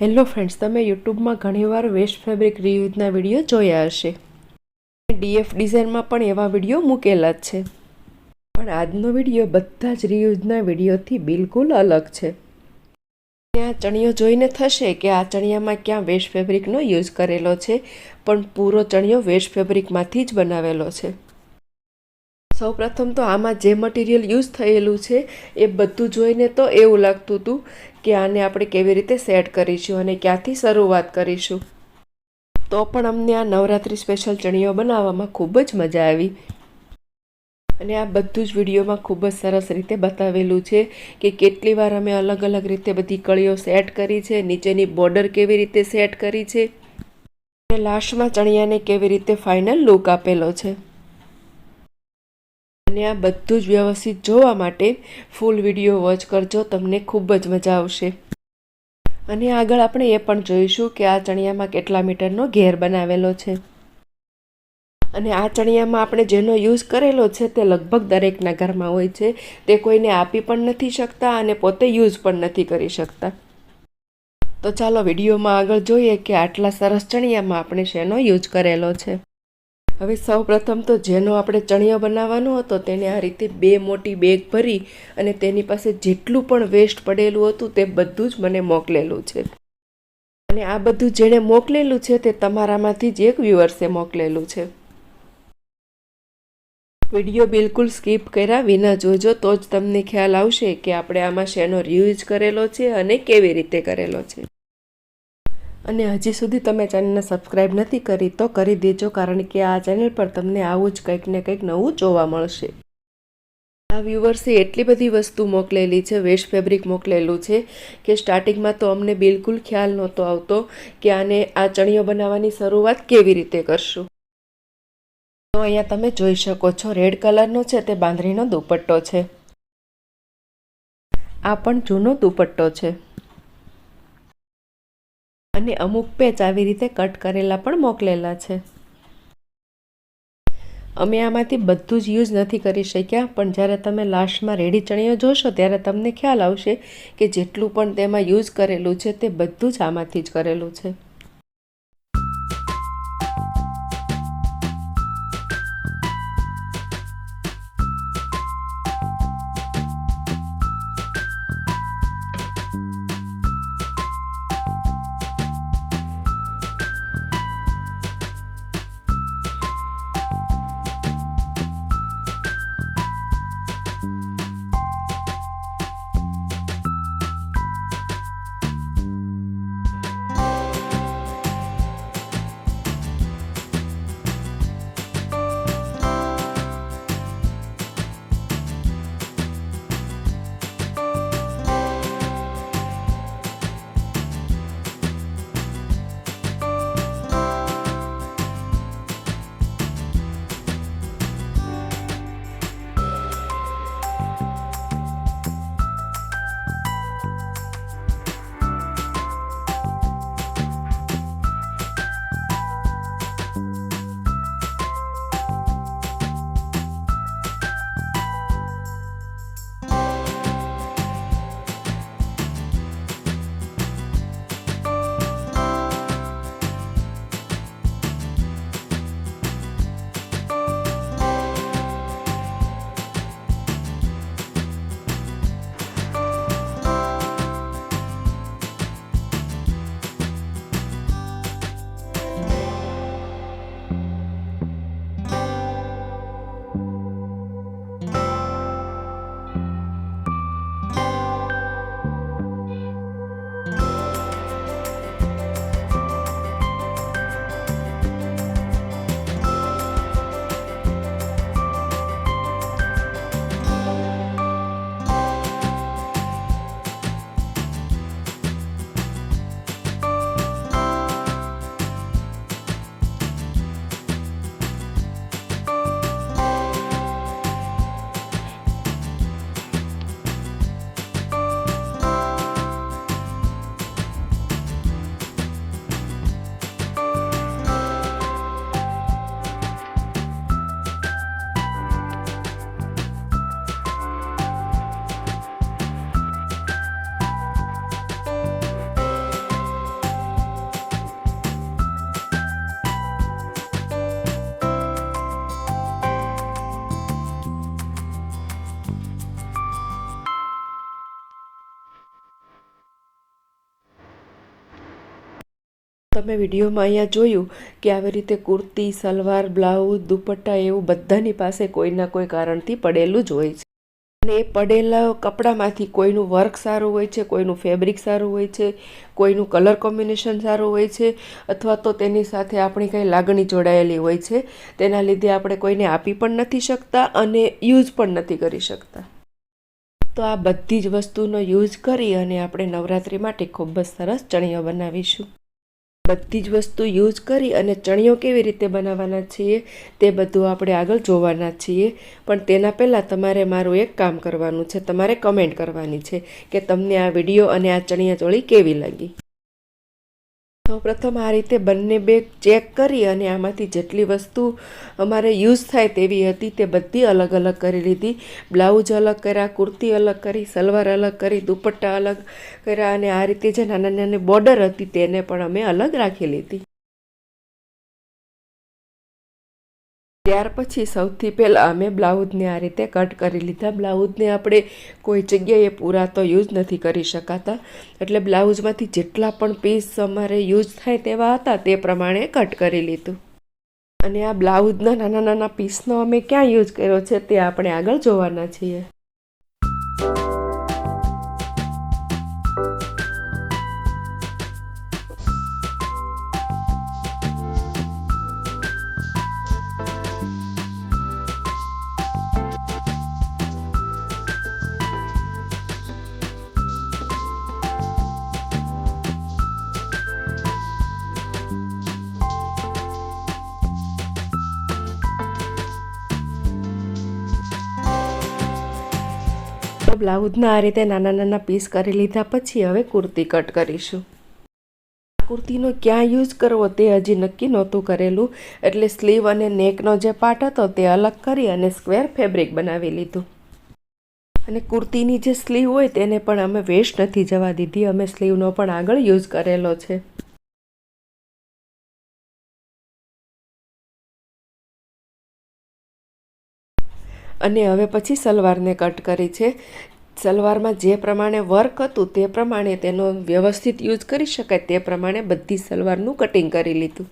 Hello friends, તમે યુટ્યુબમાં ઘણીવાર વેસ્ટ ફેબ્રિક રિયુઝના વીડિયો જોયા હશે. ડીએફ ડિઝાઇનમાં પણ એવા વીડિયો મૂકેલા જ છે. પણ આજનો વીડિયો બધા જ રિયુઝના વિડીયોથી બિલકુલ અલગ છે. આ ચણિયો જોઈને થશે કે આ ચણિયામાં ક્યાં વેસ્ટ ફેબ્રિકનો યુઝ કરેલો છે, પણ પૂરો ચણિયો વેસ્ટ ફેબ્રિકમાંથી જ બનાવેલો છે. સૌપ્રથમ તો આમાં જે મટીરિયલ યુઝ થયેલું છે, એ બધું જોઈને તો એવું લાગતું હતું કે આને આપણે કેવી રીતે સેટ કરીશું અને ક્યાંથી શરૂઆત કરીશું. તો પણ અમને આ નવરાત્રિ સ્પેશિયલ ચણિયો બનાવવામાં ખૂબ જ મજા આવી. અને આ બધું જ વિડીયોમાં ખૂબ જ સરસ રીતે બતાવેલું છે કે કેટલી વાર અમે અલગ અલગ રીતે બધી કળીઓ સેટ કરી છે, નીચેની બોર્ડર કેવી રીતે સેટ કરી છે, અને લાસ્ટમાં ચણિયાને કેવી રીતે ફાઇનલ લુક આપેલો છે. અને આ બધું જ વ્યવસ્થિત જોવા માટે ફૂલ વીડિયો વોચ કરજો, તમને ખૂબ જ મજા આવશે. અને આગળ આપણે એ પણ જોઈશું કે આ ચણિયામાં કેટલા મીટરનો ઘેર બનાવેલો છે. અને આ ચણિયામાં આપણે જેનો યુઝ કરેલો છે તે લગભગ દરેકના ઘરમાં હોય છે. તે કોઈને આપી પણ નથી શકતા અને પોતે યુઝ પણ નથી કરી શકતા. તો ચાલો વિડીયોમાં આગળ જોઈએ કે આટલા સરસ ચણિયામાં આપણે શેનો યુઝ કરેલો છે. હવે સૌ પ્રથમ તો જેનો આપણે ચણિયો બનાવવાનો હતો, તેને આ રીતે બે મોટી બેગ ભરી અને તેની પાસે જેટલું પણ વેસ્ટ પડેલું હતું તે બધું જ મને મોકલેલું છે. અને આ બધું જેણે મોકલેલું છે તે તમારામાંથી જ એક વ્યુઅર્સે મોકલેલું છે. વીડિયો બિલકુલ સ્કીપ કર્યા વિના જોજો તો જ તમને ખ્યાલ આવશે કે આપણે આમાં શેનો રિયુઝ કરેલો છે અને કેવી રીતે કરેલો છે. અને હજી સુધી તમે ચેનલને સબસ્ક્રાઈબ નથી કરી તો કરી દેજો, કારણ કે આ ચેનલ પર તમને આવું જ કંઈક ને કંઈક નવું જોવા મળશે. આ વ્યુઅર્સે એટલી બધી વસ્તુ મોકલેલી છે વેસ્ટ ફેબ્રિક મોકલેલું છે, કે સ્ટાર્ટિંગમાં તો અમને બિલકુલ ખ્યાલ નહોતો આવતો કે આને આ ચણિયો બનાવવાની શરૂઆત કેવી રીતે કરશું. તો અહીંયા તમે જોઈ શકો છો રેડ કલરનો છે તે બાંધણીનો દુપટ્ટો છે. આ પણ જૂનો દુપટ્ટો છે. અને અમુક પેચ આવી રીતે કટ કરેલા પણ મોકલેલા છે. અમે આમાંથી બધું જ યુઝ નથી કરી શક્યા, પણ જ્યારે તમે લાસ્ટમાં રેડી ચણિયો જોશો ત્યારે તમને ખ્યાલ આવશે કે જેટલું પણ તેમાં યુઝ કરેલું છે તે બધું જ આમાંથી જ કરેલું છે. તમે વિડીયોમાં અહીંયા જોયું કે આવી રીતે કુર્તી, સલવાર, બ્લાઉઝ, દુપટ્ટા એવું બધાની પાસે કોઈના કોઈ કારણથી પડેલું જ હોય છે. અને એ પડેલા કપડામાંથી કોઈનું વર્ક સારું હોય છે, કોઈનું ફેબ્રિક સારું હોય છે, કોઈનું કલર કોમ્બિનેશન સારું હોય છે, અથવા તો તેની સાથે આપણી કંઈ લાગણી જોડાયેલી હોય છે, તેના લીધે આપણે કોઈને આપી પણ નથી શકતા અને યુઝ પણ નથી કરી શકતા. તો આ બધી જ વસ્તુનો યુઝ કરી અને આપણે નવરાત્રિ માટે ખૂબ જ સરસ ચણિયો બનાવીશું. બધી જ વસ્તુ યુઝ કરી અને ચણિયો કેવી રીતે બનાવવાના છીએ તે બધું આપણે આગળ જોવાના છીએ. પણ તેના પહેલાં તમારે મારું એક કામ કરવાનું છે. તમારે કમેન્ટ કરવાની છે કે તમને આ વીડિયો અને આ ચણિયા ચોળી કેવી લાગી? સૌ પ્રથમ આ રીતે બંને બેગ ચેક કરી અને આમાંથી જેટલી વસ્તુ અમારે યુઝ થાય તેવી હતી તે બધી અલગ અલગ કરી લીધી. બ્લાઉઝ અલગ કર્યા, કુર્તી અલગ કરી, સલવાર અલગ કરી, દુપટ્ટા અલગ કર્યા અને આ રીતે જે નાના નાની બોર્ડર હતી તેને પણ અમે અલગ રાખી લીધી. ત્યાર પછી સૌથી પહેલાં અમે બ્લાઉઝને આ રીતે કટ કરી લીધા. બ્લાઉઝને આપણે કોઈ જગ્યાએ પૂરા તો યુઝ નથી કરી શકાતા. એટલે બ્લાઉઝમાંથી જેટલા પણ પીસ અમારે યુઝ થાય તેવા હતા તે પ્રમાણે કટ કરી લીધું. અને આ બ્લાઉઝના નાના નાના પીસનો અમે ક્યાં યુઝ કર્યો છે તે આપણે આગળ જોવાના છીએ. બ્લાઉઝના આ રીતે નાના નાના પીસ કરી લીધા પછી હવે કુર્તી કટ કરીશું. કુર્તીનો ક્યાં યુઝ કરવો તે હજી નક્કી નહોતું કરેલું. એટલે સ્લીવ અને નેકનો જે પાર્ટ હતો તે અલગ કરી અને સ્ક્વેર ફેબ્રિક બનાવી લીધું. અને કુર્તીની જે સ્લીવ હોય તેને પણ અમે વેસ્ટ નથી જવા દીધી. અમે સ્લીવનો પણ આગળ યુઝ કરેલો છે. અને હવે પછી સલવારને કટ કરી છે. સલવારમાં જે પ્રમાણે વર્ક હતું તે પ્રમાણે તેનો વ્યવસ્થિત યુઝ કરી શકાય તે પ્રમાણે બધી સલવારનું કટિંગ કરી લીધું.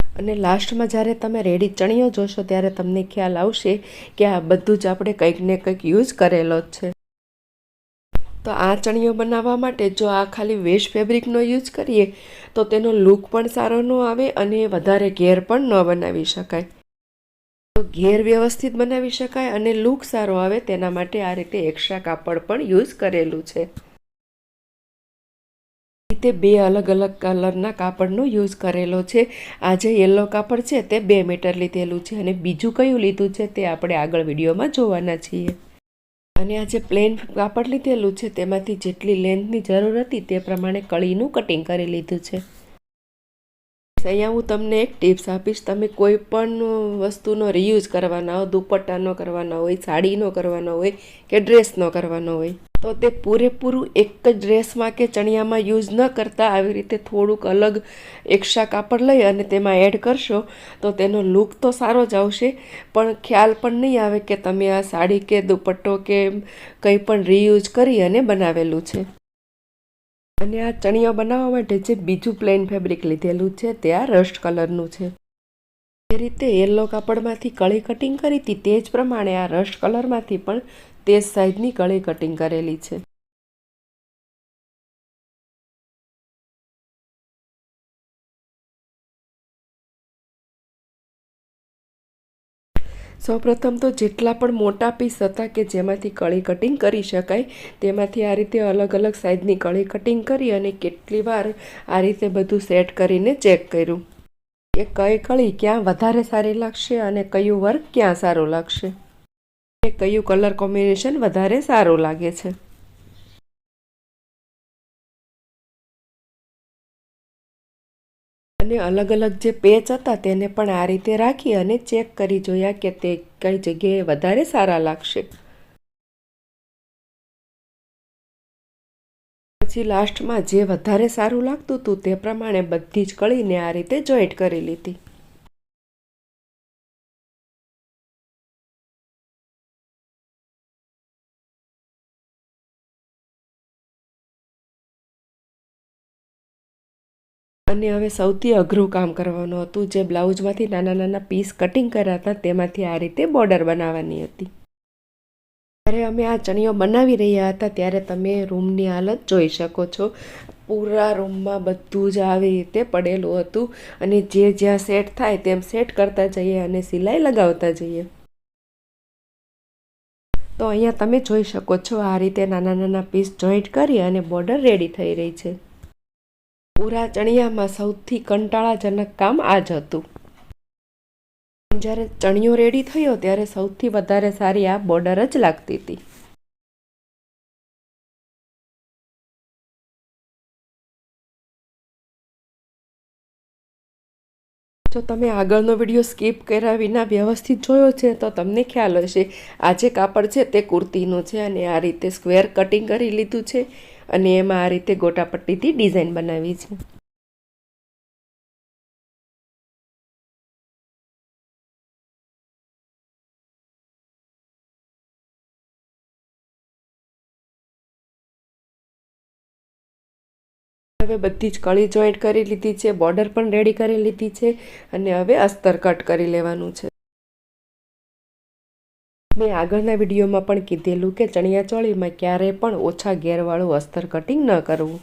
અને લાસ્ટમાં જ્યારે તમે રેડી ચણિયો જોશો ત્યારે તમને ખ્યાલ આવશે કે આ બધું જ આપણે કંઈક ને કંઈક યુઝ કરેલો જ છે. તો આ ચણિયો બનાવવા માટે જો આ ખાલી વેસ્ટ ફેબ્રિકનો યુઝ કરીએ તો તેનો લુક પણ સારો ન આવે અને વધારે ઘેર પણ ન બનાવી શકાય. ઘેર વ્યવસ્થિત બનાવી શકાય અને લુક સારો આવે તેના માટે આ રીતે એક્સ્ટ્રા કાપડ પણ યુઝ કરેલું છે. રીતે બે અલગ અલગ કલરના કાપડનો યુઝ કરેલો છે. આ જે યલો કાપડ છે તે બે મીટર લીધેલું છે અને બીજું કયું લીધું છે તે આપણે આગળ વિડીયોમાં જોવાના છીએ. અને આ જે પ્લેન કાપડ લીધેલું છે તેમાંથી જેટલી લેન્થની જરૂર હતી તે પ્રમાણે કળીનું કટિંગ કરી લીધું છે. અહીંયા હું તમને એક ટિપ્સ આપીશ. તમે કોઈ પણ વસ્તુનો રિયુઝ કરવાના હોય દુપટ્ટાનો કરવાનો હોય સાડીનો કરવાનો હોય કે ડ્રેસનો કરવાનો હોય, તો તે પૂરેપૂરું એક જ ડ્રેસમાં કે ચણિયામાં યુઝ ન કરતા આવી રીતે થોડુંક અલગ એક્સ્ટ્રા કાપડ લઈ અને તેમાં એડ કરશો, તો તેનો લુક તો સારો જ આવશે. પણ ખ્યાલ પણ નહીં આવે કે તમે આ સાડી કે દુપટ્ટો કે કંઈ પણ રિયુઝ કરી અને બનાવેલું છે. અને આ ચણિયા બનાવવા માટે જે બીજું પ્લેન ફેબ્રિક લીધેલું છે તે આ રસ્ટ કલરનું છે. જે રીતે યલો કાપડમાંથી કળી કટિંગ કરી હતી તે જ પ્રમાણે આ રસ્ટ કલરમાંથી પણ તે જ સાઈઝની કળી કટિંગ કરેલી છે. સૌપ્રથમ તો જેટલા પણ મોટા પીસ હતા કે જેમાંથી કળી કટિંગ કરી શકાય, તેમાંથી આ રીતે અલગ અલગ સાઇઝની કળી કટિંગ કરી અને કેટલી વાર આ રીતે બધું સેટ કરીને ચેક કર્યું. કે કઈ કળી ક્યાં વધારે સારી લાગશે અને કયું વર્ક ક્યાં સારું લાગશે. કયું કલર કોમ્બિનેશન વધારે સારું લાગે છે. અને અલગ અલગ જે પેચ હતા તેને પણ આ રીતે રાખી અને ચેક કરી જોયા કે તે કઈ જગ્યાએ વધારે સારા લાગશે. પછી લાસ્ટમાં જે વધારે સારું લાગતું હતું તે પ્રમાણે બધી જ કળીને આ રીતે જોઈન્ટ કરી લીધી. અને હવે સૌથી અઘરું કામ કરવાનું હતું જે બ્લાઉઝમાંથી નાના નાના પીસ કટિંગ કર્યા હતા, તેમાંથી આ રીતે બોર્ડર બનાવવાની હતી. જ્યારે અમે આ ચણિયો બનાવી રહ્યા હતા, ત્યારે તમે રૂમની હાલત જોઈ શકો છો. પૂરા રૂમમાં બધું જ આવી રીતે પડેલું હતું અને જે જ્યાં સેટ થાય તેમ સેટ કરતા જઈએ અને સિલાઈ લગાવતા જઈએ. તો અહીંયા તમે જોઈ શકો છો, આ રીતે નાના નાના પીસ જોઈન્ટ કરી અને બોર્ડર રેડી થઈ રહી છે. પૂરા ચણિયામાં સૌથી કંટાળાજનક કામ આ જ હતું. જ્યારે ચણિયો રેડી થયો ત્યારે સૌથી વધારે સારી આ બોર્ડર જ લાગતી હતી. જો તમે આગળનો વીડિયો સ્કીપ કર્યા વિના વ્યવસ્થિત જોયો છે, તો તમને ખ્યાલ હશે. આ જે કાપડ છે તે કુર્તીનું છે અને આ રીતે સ્ક્વેર કટિંગ કરી લીધું છે. અને એમાં આ રીતે ગોટાપટ્ટીથી ડિઝાઇન બનાવી છે. હવે બધી જ કળી જોઈન્ટ કરી લીધી છે, બોર્ડર પણ રેડી કરી લીધી છે અને હવે અસ્તર કટ કરી લેવાનું છે. મેં આગળના વિડીયોમાં પણ કીધેલું કે ચણિયાચોળીમાં ક્યારેય પણ ઓછા ઘેરવાળું અસ્તર કટિંગ ન કરવું.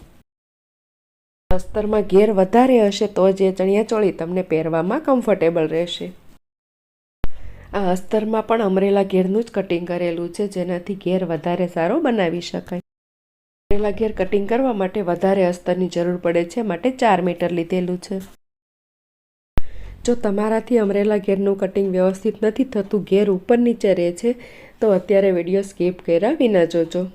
અસ્તરમાં ઘેર વધારે હશે તો જ એ ચણિયાચોળી તમને પહેરવામાં કમ્ફર્ટેબલ રહેશે. આ અસ્તરમાં પણ અમરેલા ઘેરનું જ કટિંગ કરેલું છે, જેનાથી ઘેર વધારે સારો બનાવી શકાય. અમરેલા ઘેર કટિંગ કરવા માટે વધારે અસ્તરની જરૂર પડે છે, માટે ચાર મીટર લીધેલું છે. જો તમારાથી અમરેલા ઘેરનું કટિંગ વ્યવસ્થિત નથી થતું, ઘેર ઉપર નીચે રહે છે, તો અત્યારે વીડિયો સ્કીપ કર્યા વિના જોજો.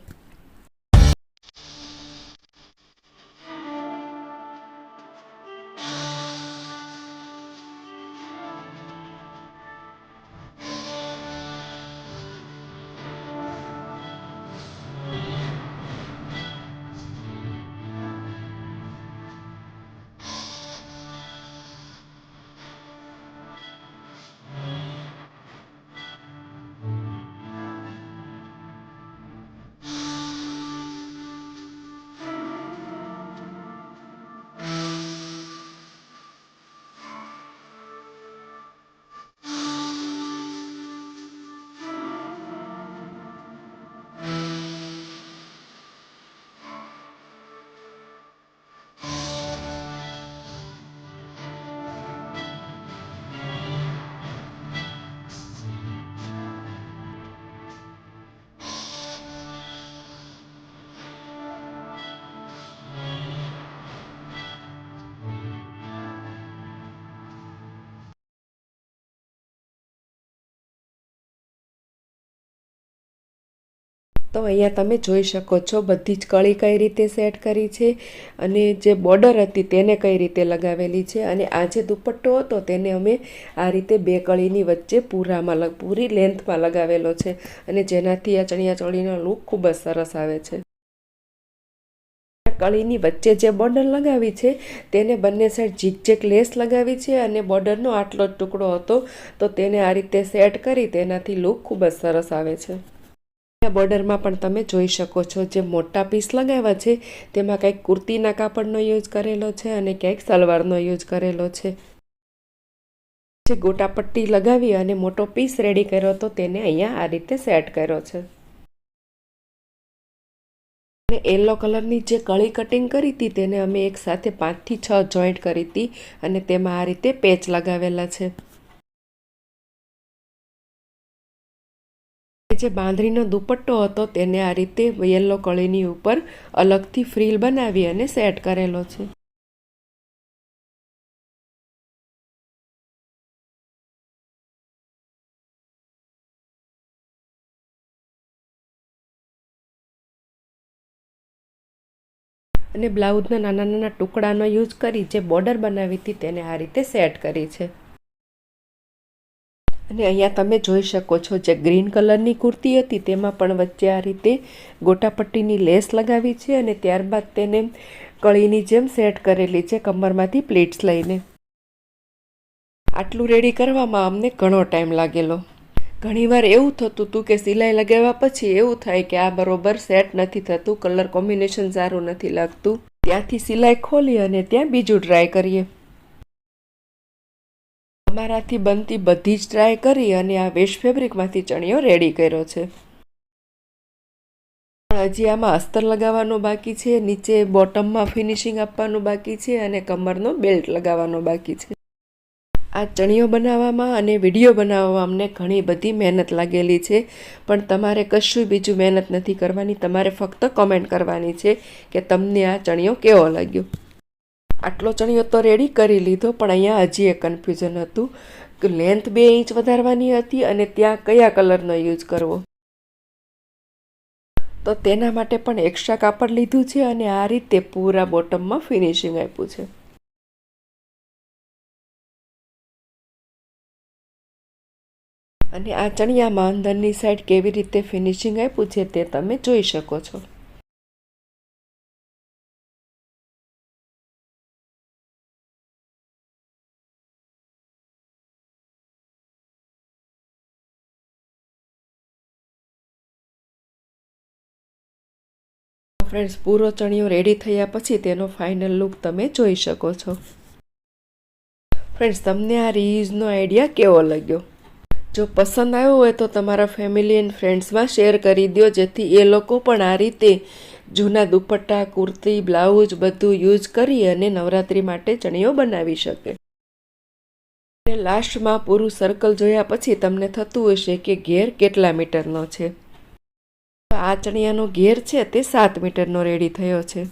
તો અહીંયા તમે જોઈ શકો છો બધી જ કળી કઈ રીતે સેટ કરી છે અને જે બોર્ડર હતી તેને કઈ રીતે લગાવેલી છે અને આ જે દુપટ્ટો હતો તેને અમે આ રીતે બે કળીની વચ્ચે પૂરામાં પૂરી લેન્થમાં લગાવેલો છે અને જેનાથી આ ચણિયા ચોળીનો લુક ખૂબ જ સરસ આવે છે. કળીની વચ્ચે જે બોર્ડર લગાવી છે તેને બંને સાઈડ ઝીકઝેક લેસ લગાવી છે અને બોર્ડરનો આટલો જ ટુકડો હતો તો તેને આ રીતે સેટ કરી તેનાથી લુક ખૂબ જ સરસ આવે છે. બોર્ડરમાં પણ તમે જોઈ શકો છો જે મોટા પીસ લગાવ્યા છે, તેમાં કંઈક કુર્તીના કાપડનો યુઝ કરેલો છે અને ક્યાંક સલવારનો યુઝ કરેલો છે. જે ગોટા પટ્ટી લગાવી અને મોટો પીસ રેડી કર્યો તો તેને અહીંયા આ રીતે સેટ કર્યો છે. અને યલો કલરની જે કળી કટિંગ કરી હતી તેને અમે એક સાથે પાંચથી છ જોઈન્ટ કરી હતી અને તેમાં આ રીતે પેચ લગાવેલા છે. જે બાંધણીનો દુપટ્ટો હતો તેને આ રીતે યલો કળીની ઉપર અલગથી ફ્રીલ બનાવી અને સેટ કરેલો છે. અને બ્લાઉઝના નાના નાના ટુકડાનો યુઝ કરી જે બોર્ડર બનાવી હતી તેને આ રીતે સેટ કરી છે. અને અહીંયા તમે જોઈ શકો છો જે ગ્રીન કલરની કુર્તી હતી, તેમાં પણ વચ્ચે આ રીતે ગોટાપટ્ટીની લેસ લગાવી છે અને ત્યારબાદ તેને કળીની જેમ સેટ કરેલી છે કમરમાંથી પ્લેટ્સ લઈને. આટલું રેડી કરવામાં અમને ઘણો ટાઈમ લાગેલો. ઘણીવાર એવું થતું હતું કે સિલાઈ લગાવ્યા પછી એવું થાય કે આ બરોબર સેટ નથી થતું, કલર કોમ્બિનેશન સારું નથી લાગતું. ત્યાંથી સિલાઈ ખોલી અને ત્યાં બીજું ટ્રાય કરીએ. અમારાથી બનતી બધી જ ટ્રાય કરી અને આ વેસ્ટ ફેબ્રિકમાંથી ચણિયો રેડી કર્યો છે. હજી આમાં અસ્તર લગાવવાનું બાકી છે, નીચે બોટમમાં ફિનિશિંગ આપવાનું બાકી છે અને કમરનો બેલ્ટ લગાવવાનો બાકી છે. આ ચણિયો બનાવવામાં અને વીડિયો બનાવવામાં અમને ઘણી બધી મહેનત લાગેલી છે, પણ તમારે કશું બીજું મહેનત નથી કરવાની, તમારે ફક્ત કમેન્ટ કરવાની છે કે તમને આ ચણિયો કેવો લાગ્યો? આટલો ચણિયો તો રેડી કરી લીધો, પણ અહીંયા હજી એક કન્ફ્યુઝન હતું. કે લેન્થ બે ઇંચ વધારવાની હતી અને ત્યાં કયા કલરનો યુઝ કરવો? તો તેના માટે પણ એક્સ્ટ્રા કાપડ લીધું છે અને આ રીતે પૂરા બોટમમાં ફિનિશિંગ આપ્યું છે. અને આ ચણિયામાં અંદરની સાઈડ કેવી રીતે ફિનિશિંગ આપ્યું છે તે તમે જોઈ શકો છો. ફ્રેન્ડ્સ, પૂરો ચણિયો રેડી થયા પછી તેનો ફાઇનલ લુક તમે જોઈ શકો છો. ફ્રેન્ડ્સ, તમને આ રીયુઝનો આઈડિયા કેવો લાગ્યો? જો પસંદ આવ્યો હોય તો તમારા ફેમિલી એન્ડ ફ્રેન્ડ્સમાં શેર કરી દો જેથી એ લોકો પણ આ રીતે જૂના દુપટ્ટા, કુર્તી બ્લાઉઝ બધું યુઝ કરી અને નવરાત્રિ માટે ચણિયો બનાવી શકે. લાસ્ટમાં પૂરું સર્કલ જોયા પછી તમને થતું હશે કે ઘેર કેટલા મીટરનો છે. આ ચણિયાનો ઘેર છે તે સાત મીટરનો રેડી થયો છે.